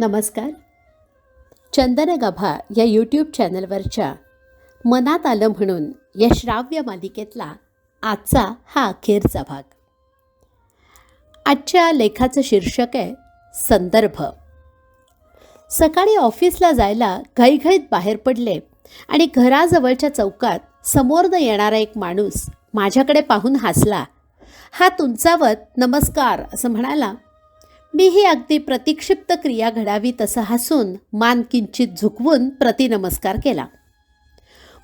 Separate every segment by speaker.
Speaker 1: नमस्कार. चंदनगभा या यूट्यूब चॅनलवरच्या मनात आलं म्हणून या श्राव्य मालिकेतला आजचा हा अखेरचा भाग. आजच्या लेखाचं शीर्षक आहे संदर्भ. सकाळी ऑफिसला जायला घाईघाईत बाहेर पडले आणि घराजवळच्या चौकात समोरनं येणारा एक माणूस माझ्याकडे पाहून हसला. हात उंचावत नमस्कार असं म्हणाला. मी ही अगदी प्रतिक्षिप्त क्रिया घडावी तसं हसून मान किंचित झुकवून प्रतिनमस्कार केला.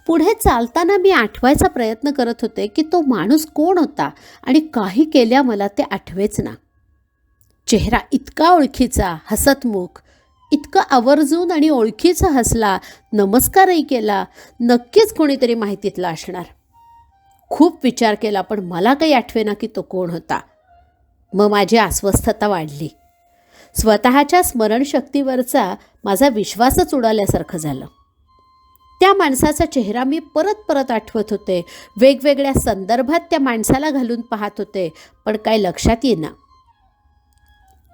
Speaker 1: पुढे चालताना मी आठवायचा प्रयत्न करत होते की तो माणूस कोण होता आणि काही केल्या मला ते आठवेच ना. चेहरा इतका ओळखीचा हसतमुख इतकं आवर्जून आणि ओळखीचा हसला नमस्कारही केला नक्कीच कोणीतरी माहितीतला असणार. खूप विचार केला पण मला काही आठवेना की तो कोण होता. मग माझी अस्वस्थता वाढली. स्वतःच्या स्मरणशक्तीवरचा माझा विश्वासच उडाल्यासारखं झालं. त्या माणसाचा चेहरा मी परत परत आठवत होते. वेगवेगळ्या संदर्भात त्या माणसाला घालून पाहत होते पण काय लक्षात येईना.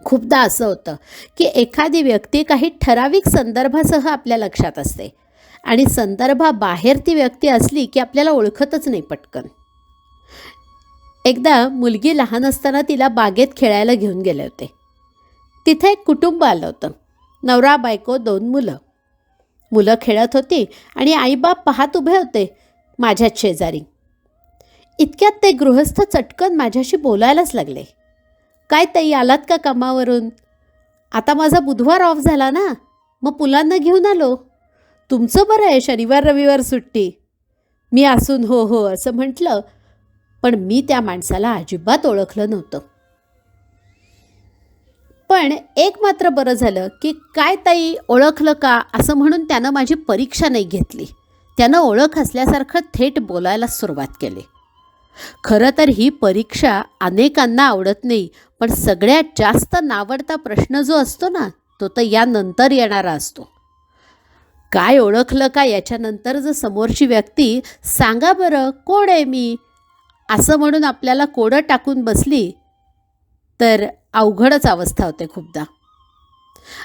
Speaker 1: खूपदा असं होतं की एखादी व्यक्ती काही ठराविक संदर्भासह आपल्या लक्षात असते आणि संदर्भाबाहेर ती व्यक्ती असली की आपल्याला ओळखतच नाही पटकन. एकदा मुलगी लहान असताना तिला बागेत खेळायला घेऊन गेले होते. तिथे एक कुटुंब आलं होतं. नवरा बायको दोन मुलं. मुलं खेळत होती आणि आईबाप पाहत उभे होते माझ्याच शेजारी. इतक्यात ते गृहस्थ चटकन माझ्याशी बोलायलाच लागले. काय ताई आलात का कामावरून? आता माझा बुधवार ऑफ झाला ना मग मुलांना घेऊन आलो. तुमचं बरं आहे शनिवार रविवार सुट्टी. मी असून हो हो असं म्हटलं. पण मी त्या माणसाला अजिबात ओळखलं नव्हतं. पण एक मात्र बरं झालं की काय ताई ओळखलं का असं म्हणून त्यानं माझी परीक्षा नाही घेतली. त्यानं ओळख असल्यासारखं थेट बोलायला सुरुवात केली. खरं तर ही परीक्षा अनेकांना आवडत नाही पण सगळ्यात जास्त नावडता प्रश्न जो असतो ना तो तर यानंतर येणारा असतो. काय ओळखलं का याच्यानंतर जर समोरची व्यक्ती सांगा बरं कोण आहे मी? असं म्हणून आपल्याला कोडं टाकून बसली तर अवघडच अवस्था होते खूपदा.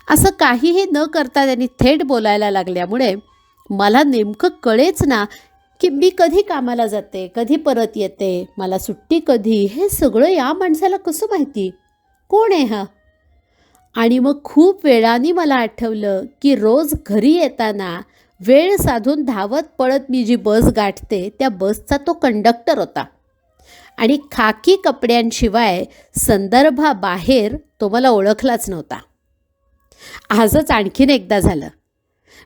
Speaker 1: असं काहीही न करता त्यांनी थेट बोलायला लागल्यामुळे मला नेमकं कळेच ना की मी कधी कामाला जाते कधी परत येते मला सुट्टी कधी हे सगळं या माणसाला कसं माहिती? कोण आहे हा? आणि मग खूप वेळाने मला आठवलं की रोज घरी येताना वेळ साधून धावत पळत मी जी बस गाठते त्या बसचा तो कंडक्टर होता. आणि खाकी कपड्यांशिवाय संदर्भाबाहेर तो मला ओळखलाच नव्हता. आजच आणखीन एकदा झालं.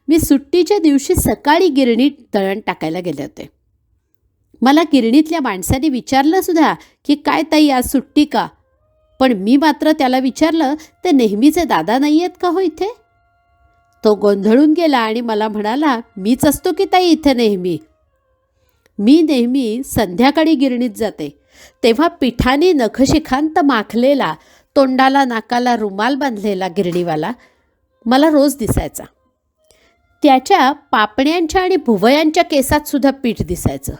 Speaker 1: मी सुट्टीच्या दिवशी सकाळी गिरणीत दळण टाकायला गेले होते. मला गिरणीतल्या माणसाने विचारलं सुद्धा की काय ताई आज सुट्टी का? पण मी मात्र त्याला विचारलं ते नेहमीचे दादा नाही आहेत का हो इथे? तो गोंधळून गेला आणि मला म्हणाला मीच असतो की ताई इथे नेहमी? मी नेहमी संध्याकाळी गिरणीत जाते. तेव्हा पिठाने नखशिखांत माखलेला तोंडाला नाकाला रुमाल बांधलेला गिरणीवाला मला रोज दिसायचा. त्याच्या पापण्यांच्या आणि भुवयांच्या केसात सुद्धा पीठ दिसायचं.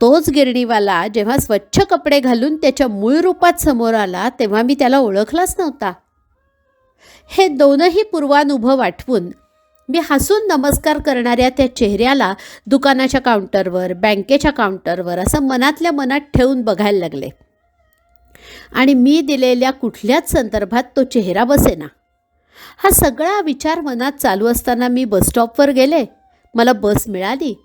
Speaker 1: तोच गिरणीवाला जेव्हा स्वच्छ कपडे घालून त्याच्या मूळ रूपात समोर आला तेव्हा मी त्याला ओळखलाच नव्हता. हे दोनही पूर्वानुभव आठवून मी हसून नमस्कार करणाऱ्या त्या चेहऱ्याला दुकानाच्या काउंटरवर बँकेच्या काउंटरवर असं मनातल्या मनात ठेवून बघायला लागले. आणि मी दिलेल्या कुठल्याच संदर्भात तो चेहरा बसेना. हा सगळा विचार मनात चालू असताना मी बसस्टॉपवर गेले. मला बस मिळाली.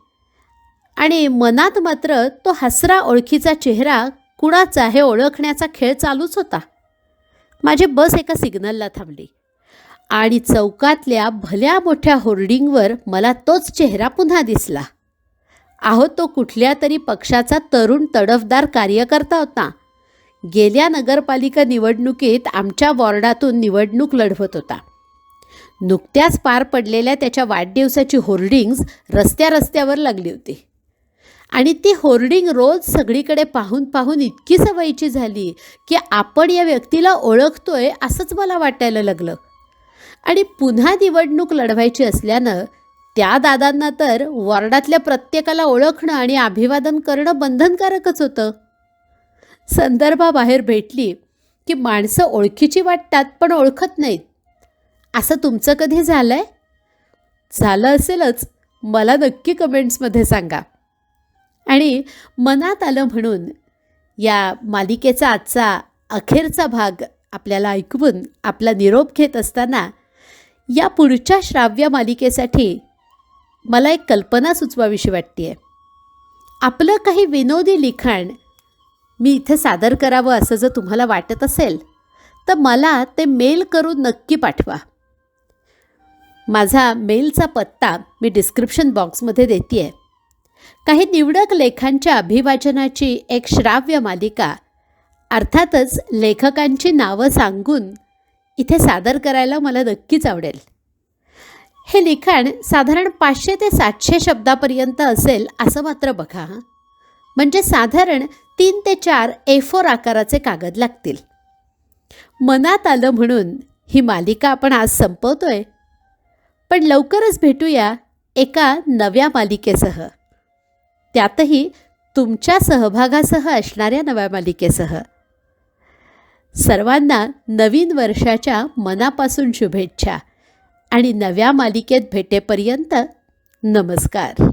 Speaker 1: आणि मनात मात्र तो हसरा ओळखीचा चेहरा कुणाचा हे ओळखण्याचा खेळ चालूच होता. माझी बस एका सिग्नलला थांबली. आणि चौकातल्या भल्या मोठ्या होर्डिंगवर मला तोच चेहरा पुन्हा दिसला. आहो तो कुठल्या तरी पक्षाचा तरुण तडफदार कार्यकर्ता होता. गेल्या नगरपालिका निवडणुकीत आमच्या वॉर्डातून निवडणूक लढवत होता. नुकत्याच पार पडलेल्या त्याच्या वाढदिवसाची होर्डिंग्ज रस्त्या रस्त्यावर लागली होती. आणि ती होर्डिंग रोज सगळीकडे पाहून पाहून इतकी सवयीची झाली की आपण या व्यक्तीला ओळखतोय असंच मला वाटायला लागलं. आणि पुन्हा निवडणूक लढवायची असल्यानं त्या दादांना तर वॉर्डातल्या प्रत्येकाला ओळखणं आणि अभिवादन करणं बंधनकारकच होतं. संदर्भाबाहेर भेटली की माणसं ओळखीची वाटतात पण ओळखत नाहीत. असं तुमचं कधी झालं आहे झालं असेलच. मला नक्की कमेंट्समध्ये सांगा. आणि मनात आलं म्हणून या मालिकेचा आजचा अखेरचा भाग आपल्याला ऐकवून आपला निरोप घेत असताना या पुढच्या श्राव्य मालिकेसाठी मला एक कल्पना सुचवावीशी वाटते आहे आपलं काही विनोदी लिखाण मी इथे सादर करावं असं जर तुम्हाला वाटत असेल तर मला ते मेल करून नक्की पाठवा. माझा मेलचा पत्ता मी डिस्क्रिप्शन बॉक्समध्ये देते आहे काही निवडक लेखांच्या अभिवाचनाची एक श्राव्य मालिका अर्थातच लेखकांची नावं सांगून इथे सादर करायला मला नक्कीच आवडेल. हे लिखाण साधारण पाचशे ते सातशे शब्दापर्यंत असेल असं मात्र बघा म्हणजे साधारण तीन ते चार ए फोर आकाराचे कागद लागतील. मनात आलं म्हणून ही मालिका आपण आज संपवतोय. पण लवकरच भेटूया एका नव्या मालिकेसह. त्यातही तुमच्या सहभागासह असणाऱ्या नव्या मालिकेसह. सर्वांना नवीन वर्षाच्या मनापासून शुभेच्छा आणि नव्या मालिकेत भेटेपर्यंत नमस्कार.